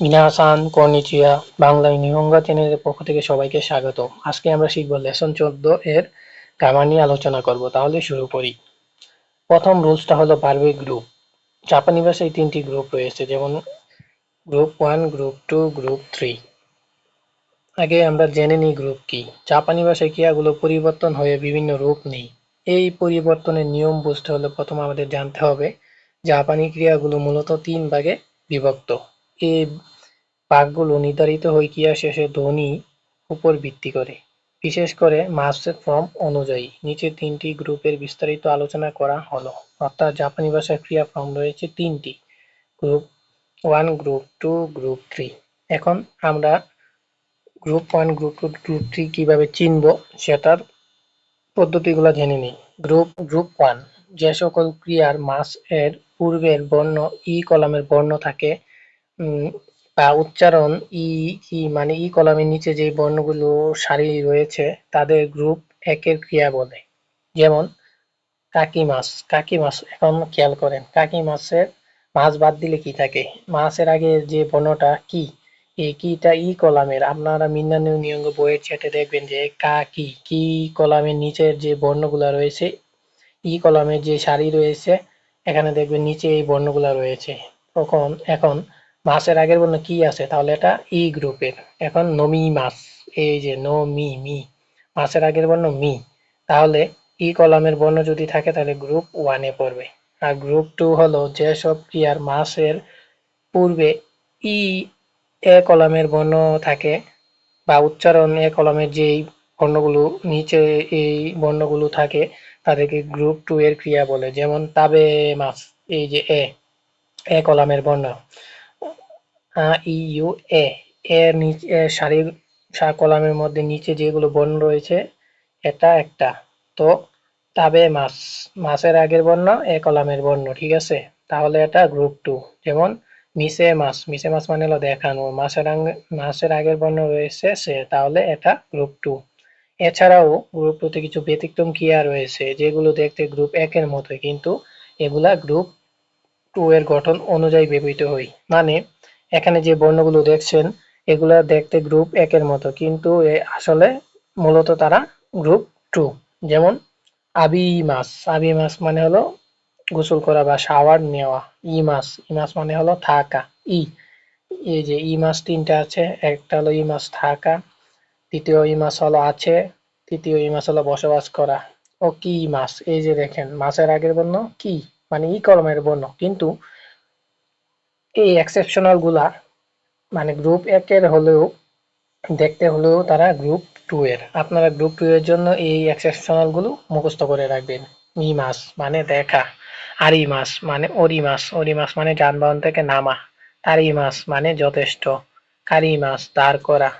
মিনাসান কর্নিচিয়া, বাংলায় নিহঙ্গা চ্যানেলের পক্ষ থেকে সবাইকে স্বাগত। আজকে আমরা শিখব লেসন চোদ্দ এর গ্রামার নিয়ে আলোচনা করব। তাহলে শুরু করি। প্রথম রুলসটা হলো বারবে গ্রুপ জাপানি ভাষায় তিনটি গ্রুপ রয়েছে, যেমন group one group two group three আগে আমরা জেনে নিই গ্রুপ কি। জাপানি ভাষায় ক্রিয়াগুলো পরিবর্তন হয়ে বিভিন্ন রূপ নেই। এই পরিবর্তনের নিয়ম বুঝতে হলে প্রথম আমাদের জানতে হবে, জাপানি ক্রিয়াগুলো মূলত তিন ভাগে বিভক্ত। এই ভাগগুলো নির্ধারিত ক্রিয়া শেষে ধ্বনি উপর ভিত্তি করে। বিশেষ করে মাসের ফর্ম অনুযায়ী নিচে তিনটি গ্রুপের বিস্তারিত আলোচনা করা হলো। অর্থাৎ জাপানি ভাষার ক্রিয়া ফর্ম রয়েছে তিনটি। Group one, group two, group three. এখন আমরা group one, group two, group three কীভাবে চিনব সেটার পদ্ধতিগুলো জেনে নিই। গ্রুপ গ্রুপ ওয়ান যে সকল ক্রিয়ার মাস এর পূর্বের বর্ণ, ই কলামের বর্ণ থাকে বা উচ্চারণ ই ই মানে ই কলামের নিচে যে বর্ণগুলো সারি রয়েছে, তাদের গ্রুপ একের ক্রিয়া বলে। যেমন কাকি মাছ কাকি মাছ এখন খেয়াল করেন কাকি মাছের মাছ বাদ দিলে কি থাকে? মাছের আগে যে বর্ণটা কি? এই কিটা ই কলামের, আপনারা মিন্নানু নিয়ঙ্গ বইয়ের চ্যাটে দেখবেন যে কা কি কি কলামের নিচের যে বর্ণগুলা রয়েছে, ই কলামের যে সারি রয়েছে, এখানে দেখবেন নিচে এই বর্ণগুলা রয়েছে। তখন, এখন মাসের আগের বর্ণ কি আছে? তাহলে এটা ই গ্রুপের। এখন নমি মাস, এই যে নো মি মি মাসের আগের বর্ণ মি। তাহলে ই কলামের বর্ণ যদি থাকে, তাহলে গ্রুপ ওয়ানে পড়বে। আর গ্রুপ টু হলো যেসব ক্রিয়ার মাসের পূর্বে ই, এ কলামের বর্ণ থাকে বা উচ্চারণ এ কলামের যেই বর্ণগুলো, নিচে এই বর্ণগুলো থাকে, তাদেরকে গ্রুপ টু এর ক্রিয়া বলে। যেমন তাবে মাস, এই যে এ এ কলামের বর্ণ। U, A. এর নিচে সারির কলামের মধ্যে নিচে যেগুলো বর্ণ রয়েছে, এটা একটা। তো, তাবে মাস। মাসের আগের বর্ণ, এ কলামের বর্ণ, ঠিক আছে? তাহলে এটা গ্রুপ টু। যেমন, মিসে মাস। মিসে মাস মানে হলো দেখানো। মাসের মাসের আগের বর্ণ রয়েছে সে, তাহলে এটা গ্রুপ টু। এছাড়াও, গ্রুপ টুতে কিছু ব্যতিক্রম ক্রিয়া রয়েছে, যেগুলো দেখতে গ্রুপ একের মতো কিন্তু এগুলা গ্রুপ টু এর গঠন অনুযায়ী ব্যবহৃত হয়। মানে এখানে যে বর্ণগুলো দেখছেন, এগুলা দেখতে গ্রুপ একের মতো। কিন্তু আসলে মূলত তারা গ্রুপ টু যেমন আবি মাস আবি মাস মানে হলো গোসল করা বা শাওয়ার নেওয়া। ই মাস ই মাস মানে হলো থাকা। ই। এই যে ই মাস তিনটা আছে, একটা হলো ই মাস থাকা, দ্বিতীয় ই মাস হলো আছে, তৃতীয় ই মাস হলো বসবাস করা। ও কি মাস? এই যে দেখেন, মাসের আগের বর্ণ কি? মানে ই কলমের বর্ণ। কিন্তু এই এক্সেপশনালগুলা মানে গ্রুপ একের হলেও, দেখতে হলেও তারা গ্রুপ টু এর। আপনারা গ্রুপ টু এর জন্য এই এক্সেপশনালগুলো মুখস্থ করে রাখবেন। মি মাস মানে দেখা, আরি মাস মানে অরি মাস। অরি মাস মানে যানবাহন থেকে নামা, তারি মাস মানে যথেষ্ট। কারি মাস, দাঁড় করা,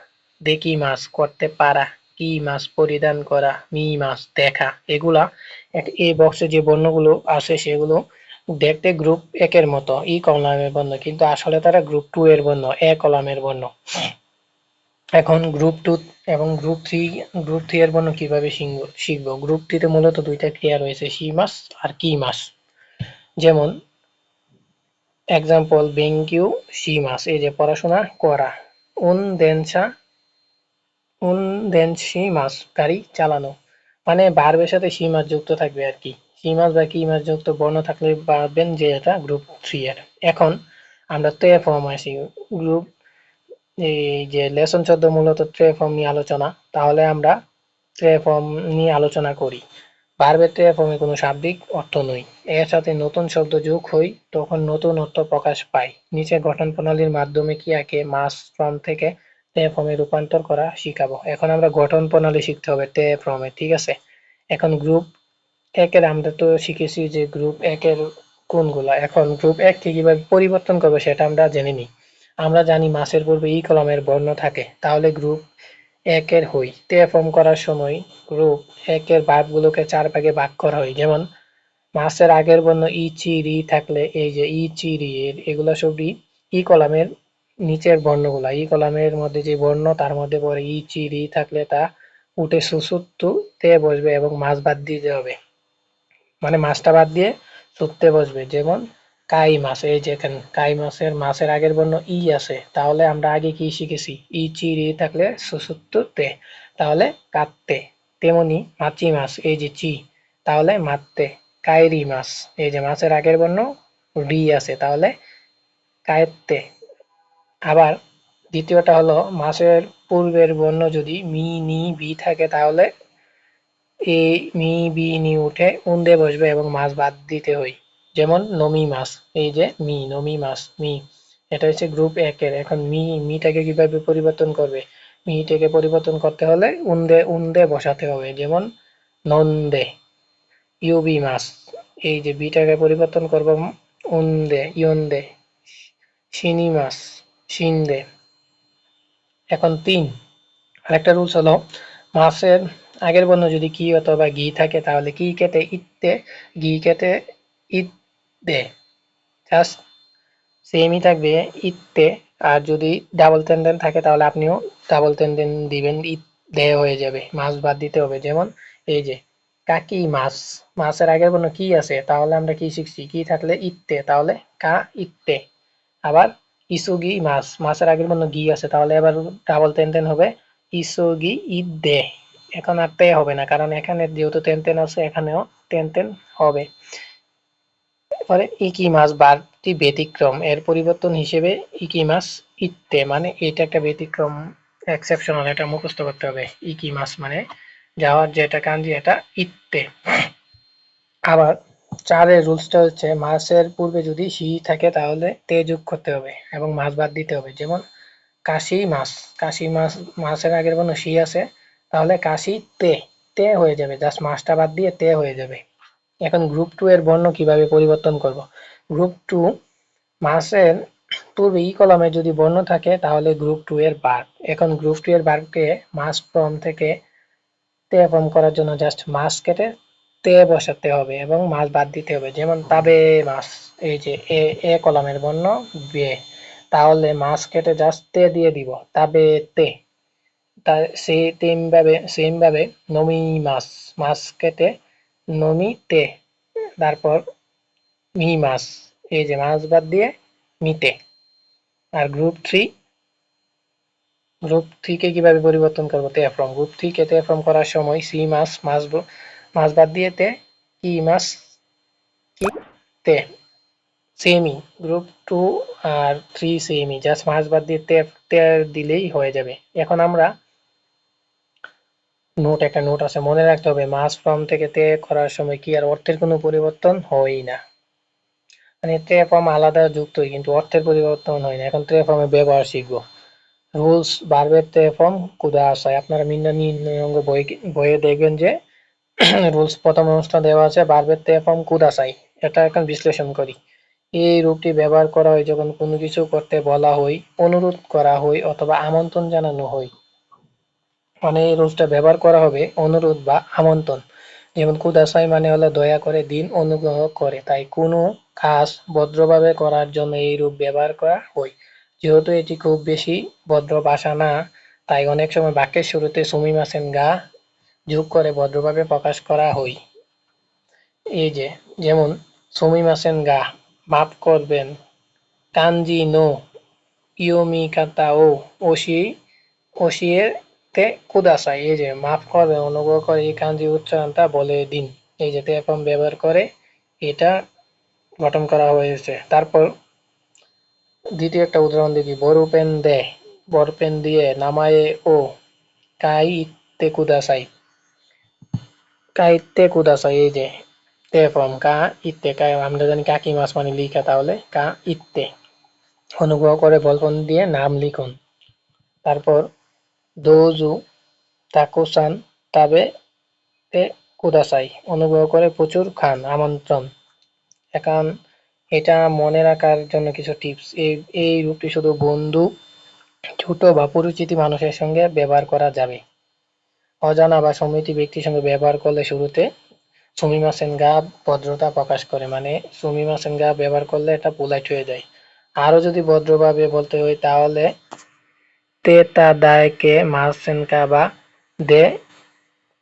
দেখি মাস করতে পারা, কি মাস পরিধান করা, মি মাস দেখা, এগুলা এই বক্সে যে বর্ণগুলো আছে সেগুলো দেখতে গ্রুপ একের মতো, ই কলামের বর্ণ, কিন্তু আসলে তারা গ্রুপ টু এর বর্ণ, এ কলামের বর্ণ। এখন গ্রুপ টু এবং গ্রুপ থ্রি গ্রুপ থ্রি এর বর্ণ কীভাবে শিখব? গ্রুপ থ্রিতে মূলত দুইটা ক্রিয়া রয়েছে, সি মাস আর কি মাস। যেমন এক্সাম্পল বেঙ্কিউ, সি মাস, এই যে পড়াশোনা করা। উন দেনসা উন দেন সি মাস, গাড়ি চালানো। মানে বারবের সাথে সি মাস যুক্ত থাকবে আর কি। মাস বা কি মাস যুক্ত বর্ণ থাকলে পাবেন যে এটা গ্রুপ থ্রি এর। এখন আমরা তে ফর্ম আসি। গ্রুপ এই যে লেসন চোদ্দ মূলত ট্রে ফর্ম নিয়ে আলোচনা। তাহলে আমরা ট্রে ফর্ম নিয়ে আলোচনা করি। ভার্বের ট্রে ফর্মে কোনো শাব্দিক অর্থ নই। এর সাথে নতুন শব্দ যোগ হই, তখন নতুন অর্থ প্রকাশ পায়। নিচে গঠন প্রণালীর মাধ্যমে কি আঁকে মাস ফর্ম থেকে টে ফর্মে রূপান্তর করা শিখাবো। এখন আমরা গঠন প্রণালী শিখতে হবে টে ফর্মে ঠিক আছে? এখন গ্রুপ একের আমরা তো শিখেছি যে গ্রুপ একের কোনগুলা। এখন গ্রুপ এক কে কীভাবে পরিবর্তন করবে সেটা আমরা জেনে নিই। আমরা জানি মাসের পূর্বে ই কলমের বর্ণ থাকে। তাহলে গ্রুপ একের হই। তে ফর্ম করার সময় গ্রুপ একের ভাবগুলোকে চার ভাগে ভাগ করা হয়। যেমন, মাসের আগের বর্ণ ই, চি, রি থাকলে এই যে ই, চি, রি এগুলো সবই ই কলামের নিচের বর্ণগুলা। ই কলামের মধ্যে যে বর্ণ, তার মধ্যে পরে ই, চি, রি থাকলে তা উঠে সুসুত্তু তে বসবে এবং মাছ বাদ দিতে হবে। মানে মাছটা বাদ দিয়ে সুত্তে বসবে। যেমন কাই মাছ, এই যে কাই মাছের মাছের আগের বর্ণ ই আছে, তাহলে আমরা আগে কি শিখেছি? ই, চি, রি থাকলে সুসুত্তুতে, তাহলে কাটতে তেমনি মাছি মাছ, এই যে চি, তাহলে মারতে কায়রি মাছ, এই যে মাছের আগের বর্ণ রি আছে, তাহলে কায়েত্তে আবার দ্বিতীয়টা হলো মাছের পূর্বের বর্ণ যদি মি, নি, বি থাকে, তাহলে এই মি, বি, নি, উঠে উন্দে বসবে এবং মাছ বাদ দিতে হয় যেমন নমি মাছ, এই যে মি, নমি মাছ, মি। এটা হচ্ছে গ্রুপ একের। এখন মি, মিটাকে কীভাবে পরিবর্তন করবে? মিটাকে পরিবর্তন করতে হলে উন্দে উন্দে বসাতে হবে। যেমন নন্দে, ইউবি মাছ। এই যে বিটাকে পরিবর্তন করব উন্দে, ইয়ন্দে, শিনি মাছ, শিন্দে। এখন তিন। আরেকটা রুলস হলো, মাছের আগের বর্ণ যদি কি অথবা ঘি থাকে, তাহলে কি কেটে ইত্তে, ঘি কেটে ইত্তে। জাস্ট সেমই থাকবে ইত্তে। আর যদি ডাবল টেন্ডেন থাকে, তাহলে আপনিও ডাবল টেন্ডেন দিবেন দে হয়ে যাবে। মাছ বাদ দিতে হবে। যেমন এই যে কাকি মাছ, মাছের আগের বর্ণ কি আছে? তাহলে আমরা কি শিখছি? কি থাকলে ইত্তে, তাহলে কা ইত্তে। আবার ইসুগি মাছ, মাছের আগের বর্ণ গি আছে, তাহলে এবার ডাবল টেন টেন হবে ইসুগি ইদে এখন আর তে হবে না, কারণ এখানে যেহেতু টেন টেন আছে, এখানেও টেন টেন হবে। পরে ইকি মাছ বারটি ব্যতিক্রম। এর পরিবর্তন হিসেবে ইকি মাছ ইত্তে মানে এটা একটা ব্যতিক্রম এক্সেপশনাল এটা মুখস্থ করতে হবে। ইকি মাছ মানে যাওয়ার যেটা কাঞ্জি, এটা ইত্তে। আবার চারের রুলসটা হচ্ছে মাছের পূর্বে যদি সি থাকে, তাহলে তে যোগ করতে হবে এবং মাছ বাদ দিতে হবে। যেমন কাশি মাছ কাশি মাছ, মাছের আগের কোনো সি আছে তাহলে কাশি তে তে হয়ে যাবে। জাস্ট মাছটা বাদ দিয়ে তে হয়ে যাবে। এখন গ্রুপ টু এর বর্ণ কীভাবে পরিবর্তন করব? গ্রুপ টু মাসের পূর্বে ই কলমে যদি বর্ণ থাকে, তাহলে গ্রুপ টু এর বার এখন গ্রুপ টু এর বারকে মাস ফর্ম থেকে তে ফর্ম করার জন্য জাস্ট মাছ কেটে তে বসাতে হবে এবং মাছ বাদ দিতে হবে। যেমন তাবে মাছ এই যে এ এ কলমের বর্ণ বে। তাহলে মাছ কেটে জাস্ট তে দিয়ে দিব। তাবে তে। তা সেই তেম ভাবে সেম ভাবে নমি মাছ মাছ কেটে নমি তে তারপর মি মাছ এই যে মাছ বাদ দিয়ে মিতে। আর গ্রুপ থ্রি গ্রুপ থ্রিকে কীভাবে পরিবর্তন করব? তে ফ্রম গ্রুপ থ্রি কে তে ফ্রম করার সময় সি মাছ ব- মাছ বাদ দিয়ে তে কি মাছ কি তে সেমই গ্রুপ টু আর থ্রি সেমই জাস্ট মাছ বাদ দিয়ে তে দিলেই হয়ে যাবে। এখন আমরা নোট, একটা নোট আছে, মনে রাখতে হবে, মাস ফর্ম থেকে তে করার সময় কি আর অর্থের কোনো পরিবর্তন হয় না। মানে তে ফর্ম আলাদা যুক্তই, কিন্তু অর্থের পরিবর্তন হয় না। এখন তে ফর্মের ব্যবহার শিখব। রুলস বারবের তে ফর্ম কুদা আসায়। আপনারা মিন্না অঙ্গ বই, বইয়ে দেখবেন যে রুলস প্রথম অনুষ্ঠান দেওয়া আছে বারবের তে ফর্ম কুদাসাই এটা এখন বিশ্লেষণ করি। এই রূপটি ব্যবহার করা হয় যখন কোনো কিছু করতে বলা হয়, অনুরোধ করা হয় অথবা আমন্ত্রণ জানানো হয়। মানে এই রুলসটা ব্যবহার করা হবে অনুরোধ বা আমন্ত্রণ। যেমন কুদাসাই মানে হলো দয়া করে দিন অনুগ্রহ করে। তাই কোনো কাজ ভদ্রভাবে করার জন্য এই রূপ ব্যবহার করা হয়। যেহেতু এটি খুব বেশি ভদ্র ভাষা না, তাই অনেক সময় বাক্যের শুরুতে সুমিমাসেন গা যোগ করে ভদ্রভাবে প্রকাশ করা হয়। এই যে, যেমন সুমিমাসেন গা, মাফ করবেন কাঞ্জি নো, ইয়োমি কাতা ও, ওশি ওশিয়ে তে কুদাসাই এই যে, মাফ করবে অনুগ্রহ করে এই কাঞ্জি উচ্চারণটা বলে দিন। এই যে তেপম ব্যবহার করে এটা গঠন করা হয়েছে। তারপর দ্বিতীয় একটা উদাহরণ দেখি। বড় পেন দে বড় পেন দিয়ে নামায়ে ও কাই ইত্তে কুদাসাই কা ইত্তে কুদাসাই এই যে, তে ফর্ম, কা ইত্তে কা, আমরা জানি কাকি মাছ মানে লিখা তাহলে, কা ইত্তে অনুগ্রহ করে বলপন দিয়ে নাম লিখুন। তারপর দোজু তাকুসান তাবে তে কুদাসাই। অনুগ্রহ করে প্রচুর খান, আমন্ত্রণ। এখন এটা মনে রাখার জন্য কিছু টিপস। এই এই রূপটি শুধু বন্ধু, ছোট বা পরিচিতি মানুষের সঙ্গে ব্যবহার করা যাবে। অজানা বা সমিতি ব্যক্তির সঙ্গে ব্যবহার করলে শুরুতে সুমিমাসেন গা ভদ্রতা প্রকাশ করে। মানে সুমিমাসেন গা ব্যবহার করলে এটা পোলাইট হয়ে যায়। আরও যদি ভদ্রভাবে বলতে হয়, তাহলে মাসেনকা বা দে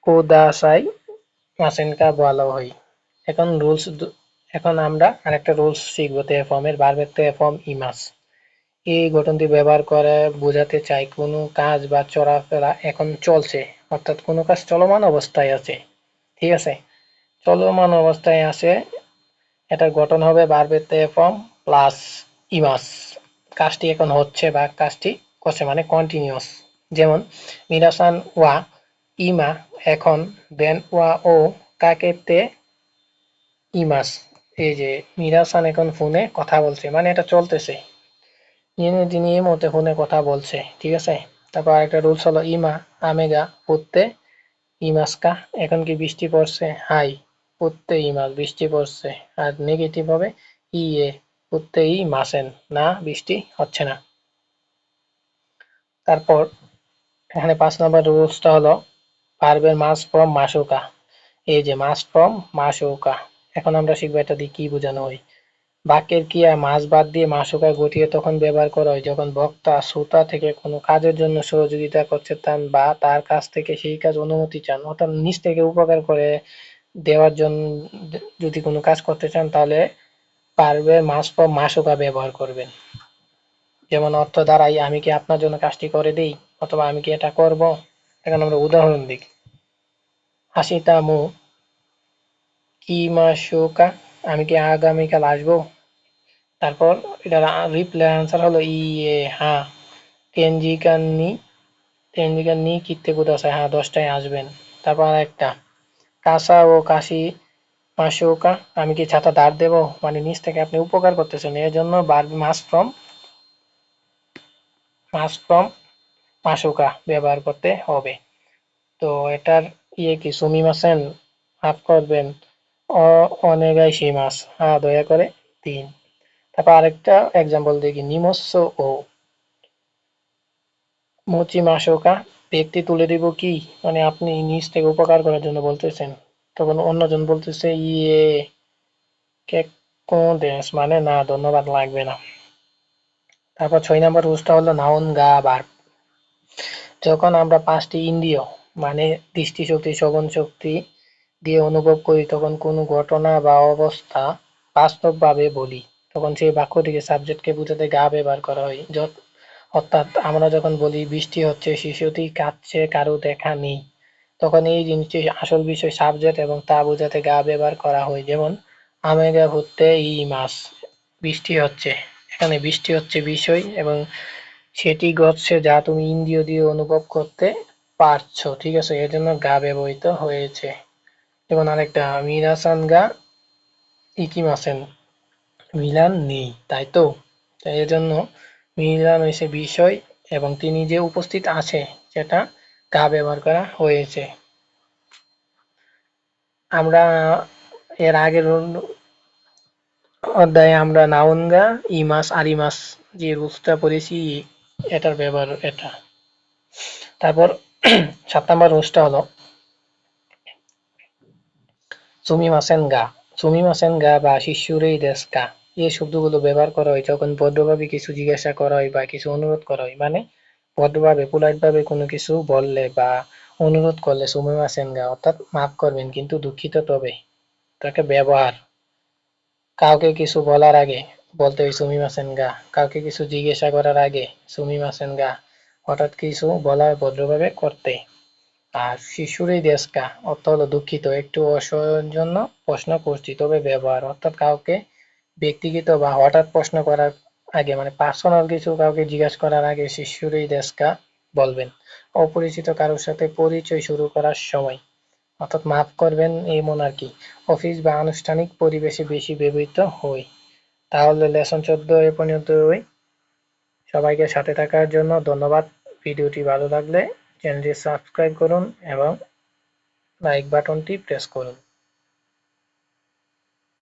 কোদাসাই মাসেনকা বলা হয়। এখন রুলস এখন আমরা আরেকটা রুলস শিখব, তে ফর্মের বারবের তে ফর্ম ইমাস এই গঠনটি ব্যবহার করে বোঝাতে চাই কোনো কাজ বা চলাফেরা এখন চলছে, অর্থাৎ কোনো কাজ চলমান অবস্থায় আছে। ঠিক আছে? চলমান অবস্থায় আছে, এটার গঠন হবে বারবের তে ফর্ম প্লাস ইমাস কাজটি এখন হচ্ছে বা কাজটি করছে মানে কন্টিনিউয়াস যেমন মিরাসান ওয়া ইমা এখন দেন ওয়া ও কাকে কাকেতে ইমাস এই যে মিরাসান এখন ফোনে কথা বলছে মানে এটা চলতেছে। যিনি এই মুহূর্তে ফোনে কথা বলছে, ঠিক আছে? তারপর আরেকটা রুলস হলো ইমা আমেগা পড়তে ইমাসকা এখন কি বৃষ্টি পড়ছে? হাই পড়তে ইমাস বৃষ্টি পড়ছে। আর নেগেটিভ হবে ইয়ে পড়তে ই মাসেন না, বৃষ্টি হচ্ছে না। তারপর এখানে পাঁচ নম্বর রুলসটা হলো পারবেন মাস ফ্রম মাসুকা। এই যে মাস ফ্রম মাসুকা, এখন আমরা শিখব এটা দিয়ে কি বোঝানো হয়। বাক্যের ক্রিয়া মাস বাদ দিয়ে মাসুকায় গঠিয়ে তখন ব্যবহার করা হয় যখন বক্তা শ্রোতা থেকে কোনো কাজের জন্য সহযোগিতা করছে চান বা তার কাছ থেকে সেই কাজ অনুমতি চান, অর্থাৎ নিজ থেকে উপকার করে দেওয়ার জন্য যদি কোনো কাজ করতে চান তাহলে পারবে মাস ফ্রম মাসুকা ব্যবহার করবেন। যেমন অর্থ দ্বারাই আমি কি আপনার জন্য কাজটি করে দিই, অথবা আমি কি এটা করব? এখন আমরা উদাহরণ দিই। হাসিতামু, কিমাশোকা, আমি কি আগামীকাল আসব? তারপর এটার রিপ্লাই আনসার হলো ইয়ে হ্যাঁ। কেনজিকান্নি কেনজিকান্নি কিত্তে কোথায় হ্যাঁ দশটায় আসবেন। তারপর একটা কাঁসা ও কাশি মাসুকা আমি কি ছাতা দাঁড় দেবো? মানে নিচ থেকে আপনি উপকার করতেছেন। এর জন্য বার মাস ফ্রম মাস ফ্রম মাসুকা ব্যবহার করতে হবে। তো এটার ইয়ে কি? সুমিমাসেন হাফ করবেন। অনেগাই সেই মাস হ্যাঁ দয়া করে, তিন। তারপর আরেকটা এক্সাম্পল দেখি। নিমস্য ও। মুচি মাসকা ব্যক্তি তুলে দিব কি? মানে আপনি নিজ থেকে উপকার করার জন্য বলতেছেন। তখন অন্যজন বলতেছে ইয়ে কেক দেশ মানে না, ধন্যবাদ লাগবে না। তারপর ছয় নম্বর রুলসটা হলো নাউন গা বার যখন আমরা পাঁচটি ইন্দ্রিয় মানে দৃষ্টিশক্তি শ্রবণ শক্তি দিয়ে অনুভব করি, তখন কোনো ঘটনা বা অবস্থা বাস্তবভাবে বলি। তখন সেই বাক্যটিকে সাবজেক্টকে বুঝাতে গা ব্যবহার করা হয়। যত, অর্থাৎ আমরা যখন বলি, বৃষ্টি হচ্ছে, শিশুটি কাঁদছে, কারও দেখা নেই, তখন এই জিনিসটি আসল বিষয় সাবজেক্ট এবং তা বোঝাতে গা ব্যবহার করা হয়। যেমন, আমেগা ভুতে ই মাস, বৃষ্টি হচ্ছে। এখানে বৃষ্টি হচ্ছে বিষয় এবং সেটি ঘটছে যা তুমি ইন্দ্রিয় দিয়ে অনুভব করতে পারছ, ঠিক আছে? এর জন্য গা ব্যবহৃত হয়েছে। যেমন আরেকটা, মিরাসান গা ইকিমাসেন। মিলান নেই, তাই তো? এর জন্য মিলান হয়েছে বিষয় এবং তিনি যে উপস্থিত আছে, সেটা গা ব্যবহার করা হয়েছে। আমরা এর আগের অধ্যায়ে আমরা নাউনগা, ইমাস আর ইমাস যে রুলসটা পড়েছি, এটার ব্যবহার এটা। তারপর সাত নম্বর রুলসটা হলো সুমিমাসেন গা। সুমিমাসেন গা বা শিশুরেই দেশ গা। এই শব্দগুলো ব্যবহার করা হয় যখন ভদ্রভাবে কিছু জিজ্ঞাসা করা হয় বা কিছু অনুরোধ করা হয়। মানে ভদ্রভাবে পোলাইট ভাবে কোনো কিছু বললে বা অনুরোধ করলে, সুমি মাসেন গা, অর্থাৎ মাফ করবেন, কিন্তু দুঃখিত তবে। তাকে ব্যবহার। কাউকে কিছু বলার আগে, বলতে হয় মাসেন গা। কাউকে কিছু জিজ্ঞাসা করার আগে সুমি মাসেন গা, হঠাৎ কিছু বলা ভদ্রভাবে করতে। আর শিশুরই দেশকা অর্থ হলো দুঃখিত, একটু অসহায়ের জন্য প্রশ্ন করছি, তবে ব্যবহার, অর্থাৎ কাউকে ব্যক্তিগত বা হঠাৎ প্রশ্ন করার আগে মানে পার্সোনাল কিছু কাউকে জিজ্ঞাসা করার আগে শিশুরই দেশকা বলবেন। অপরিচিত কারোর সাথে পরিচয় শুরু করার সময়। অর্থাৎ মাফ করবেন এমন আর কি অফিস বা আনুষ্ঠানিক পরিবেশে বেশি ব্যবহৃত হয় তাহলে লেসন চোদ্দ এ পর্যন্তই সবাইকে সাথে থাকার জন্য ধন্যবাদ। ভিডিওটি ভালো লাগলে চ্যানেলটি সাবস্ক্রাইব করুন এবং লাইক বাটনটি প্রেস করুন।